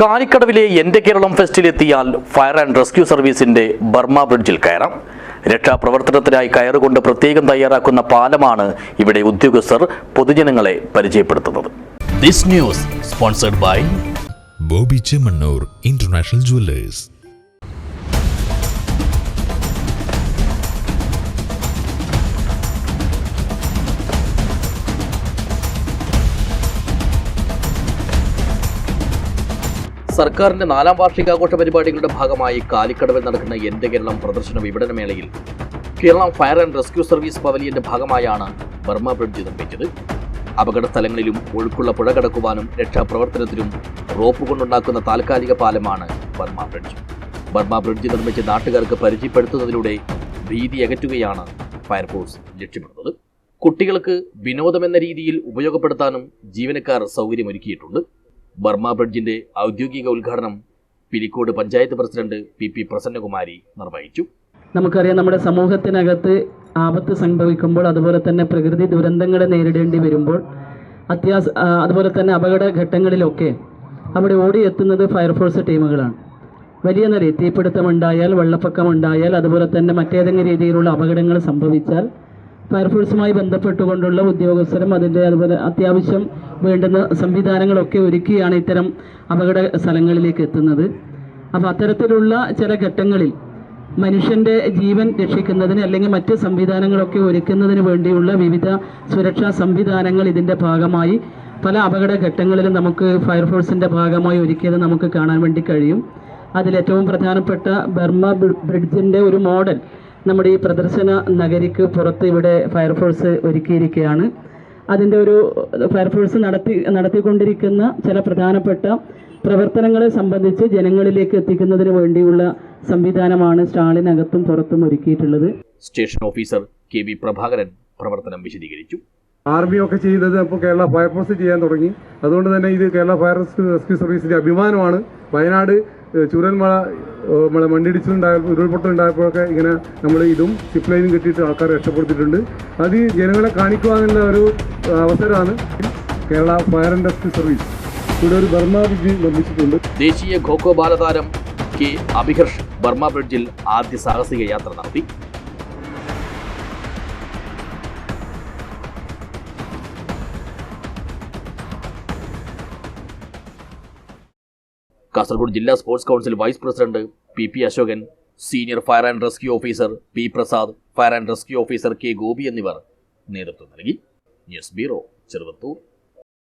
കാലിക്കടവിലെ എന്റെ കേരളം ഫെസ്റ്റിലെത്തിയാൽ fire and rescue സർവീസിന്റെ ബർമ ബ്രിഡ്ജിൽ കയറാം. രക്ഷാപ്രവർത്തനത്തിനായി കയറുകൊണ്ട് പ്രത്യേകം തയ്യാറാക്കുന്ന പാലമാണ് ഇവിടെ ഉദ്യോഗസ്ഥർ പൊതുജനങ്ങളെ പരിചയപ്പെടുത്തുന്നത്. This news sponsored by Boby Chemmanur international jewellers. സർക്കാരിന്റെ നാലാം വാർഷികാഘോഷ പരിപാടികളുടെ ഭാഗമായി കാലിക്കടവിൽ നടക്കുന്ന എന്റെ കേരളം പ്രദർശന വിപണന മേളയിൽ Keralam fire and rescue service പവലിയന്റെ ഭാഗമായാണ് ബർമ ബ്രിഡ്ജ് നിർമ്മിച്ചത്. അപകട സ്ഥലങ്ങളിലും ഒഴുക്കുള്ള പുഴ കടക്കുവാനും രക്ഷാപ്രവർത്തനത്തിനും റോപ്പ് കൊണ്ടുണ്ടാക്കുന്ന താൽക്കാലിക പാലമാണ് ബർമ ബ്രിഡ്ജ്. ബർമ ബ്രിഡ്ജ് നിർമ്മിച്ച് നാട്ടുകാർക്ക് പരിചയപ്പെടുത്തുന്നതിലൂടെ ഭീതി അകറ്റുകയാണ് ഫയർഫോഴ്സ് ലക്ഷ്യമിടുന്നത്. കുട്ടികൾക്ക് വിനോദമെന്ന രീതിയിൽ ഉപയോഗപ്പെടുത്താനും ജീവനക്കാർ സൗകര്യമൊരുക്കിയിട്ടുണ്ട്. ബർമ ബ്രിഡ്ജിന്റെ ഔദ്യോഗിക ഉദ്ഘാടനം Pirikode panchayat president P P Prasannakumari നിർവഹിച്ചു. നമുക്കറിയാം നമ്മുടെ സമൂഹത്തിനകത്ത് ആപത്ത് സംഭവിക്കുമ്പോൾ അതുപോലെ തന്നെ പ്രകൃതി ദുരന്തങ്ങളെ നേരിടേണ്ടി വരുമ്പോൾ അത്യാസ അതുപോലെ തന്നെ അപകട ഘട്ടങ്ങളിലൊക്കെ അവിടെ ഓടിയെത്തുന്നത് ഫയർഫോഴ്സ് ടീമുകളാണ്. വലിയ നിലയിൽ തീപിടുത്തമുണ്ടായാൽ വെള്ളപ്പൊക്കമുണ്ടായാൽ അതുപോലെ തന്നെ മറ്റേതെങ്കിലും രീതിയിലുള്ള അപകടങ്ങൾ സംഭവിച്ചാൽ ഫയർഫോഴ്സുമായി ബന്ധപ്പെട്ടുകൊണ്ടുള്ള ഉദ്യോഗസ്ഥരും അതിന്റെ അതുപോലെ അത്യാവശ്യം വേണ്ടുന്ന സംവിധാനങ്ങളൊക്കെ ഒരുക്കിയാണ് ഇത്തരം അപകട സ്ഥലങ്ങളിലേക്ക് എത്തുന്നത്. അപ്പോൾ അത്തരത്തിലുള്ള ചില ഘട്ടങ്ങളിൽ മനുഷ്യന്റെ ജീവൻ രക്ഷിക്കുന്നതിന് അല്ലെങ്കിൽ മറ്റ് സംവിധാനങ്ങളൊക്കെ ഒരുക്കുന്നതിന് വേണ്ടിയുള്ള വിവിധ സുരക്ഷാ സംവിധാനങ്ങൾ ഇതിന്റെ ഭാഗമായി പല അപകട ഘട്ടങ്ങളിലും നമുക്ക് ഫയർഫോഴ്സിന്റെ ഭാഗമായി ഒരുക്കിയത് നമുക്ക് കാണാൻ വേണ്ടി കഴിയും. അതിലേറ്റവും പ്രധാനപ്പെട്ട ബർമ ബ്രി- ബ്രിഡ്ജിന്റെ ഒരു മോഡൽ നമ്മുടെ ഈ പ്രദർശന നഗരിക്ക് പുറത്ത് ഇവിടെ ഫയർഫോഴ്സ് ഒരുക്കിയിരിക്കുകയാണ്. അതിന്റെ ഒരു ഫയർഫോഴ്സ് നടത്തി നടത്തിക്കൊണ്ടിരിക്കുന്ന ചില പ്രധാനപ്പെട്ട പ്രവർത്തനങ്ങളെ സംബന്ധിച്ച് ജനങ്ങളിലേക്ക് എത്തിക്കുന്നതിന് വേണ്ടിയുള്ള സംവിധാനമാണ് സ്റ്റാളിനകത്തും പുറത്തും ഒരുക്കിയിട്ടുള്ളത്. Station officer K V Prabhakaran പ്രവർത്തനം വിശദീകരിച്ചു. ആർമി ഒക്കെ ചെയ്തത് അപ്പോൾ കേരള ഫയർഫോഴ്സ് ചെയ്യാൻ തുടങ്ങി. അതുകൊണ്ട് തന്നെ ഇത് കേരള ഫയർ റെസ്ക്യൂ സർവീസിന്റെ അഭിമാനമാണ്. വയനാട് ഏഹ്, നമ്മളെ മണ്ണിടിച്ചിലുണ്ടായ ഉരുൾപൊട്ടലുണ്ടായപ്പോഴൊക്കെ ഇങ്ങനെ നമ്മൾ ഇതും സിപ്പ് ലൈനും കെട്ടിയിട്ട് ആൾക്കാരെ രക്ഷപ്പെടുത്തിയിട്ടുണ്ട്. അത് ജനങ്ങളെ കാണിക്കുവാനുള്ള ഒരു അവസരമാണ് Kerala fire and rescue service ഇവിടെ ഒരു ബർമ ബ്രിഡ്ജ് നിർമ്മിച്ചിട്ടുണ്ട്. ദേശീയ ഖോഖോ ബാലതാരം കെ അഭിഹർഷ് ബർമ ബ്രിഡ്ജിൽ ആദ്യ സാഹസിക യാത്ര നടത്തി. കാസർഗോഡ് ജില്ലാ sports council vice president P P Ashokan senior fire and rescue officer P Prasad fire and rescue officer K Gopi എന്നിവർ നേതൃത്വം നൽകി. News bureau Cheruvathur.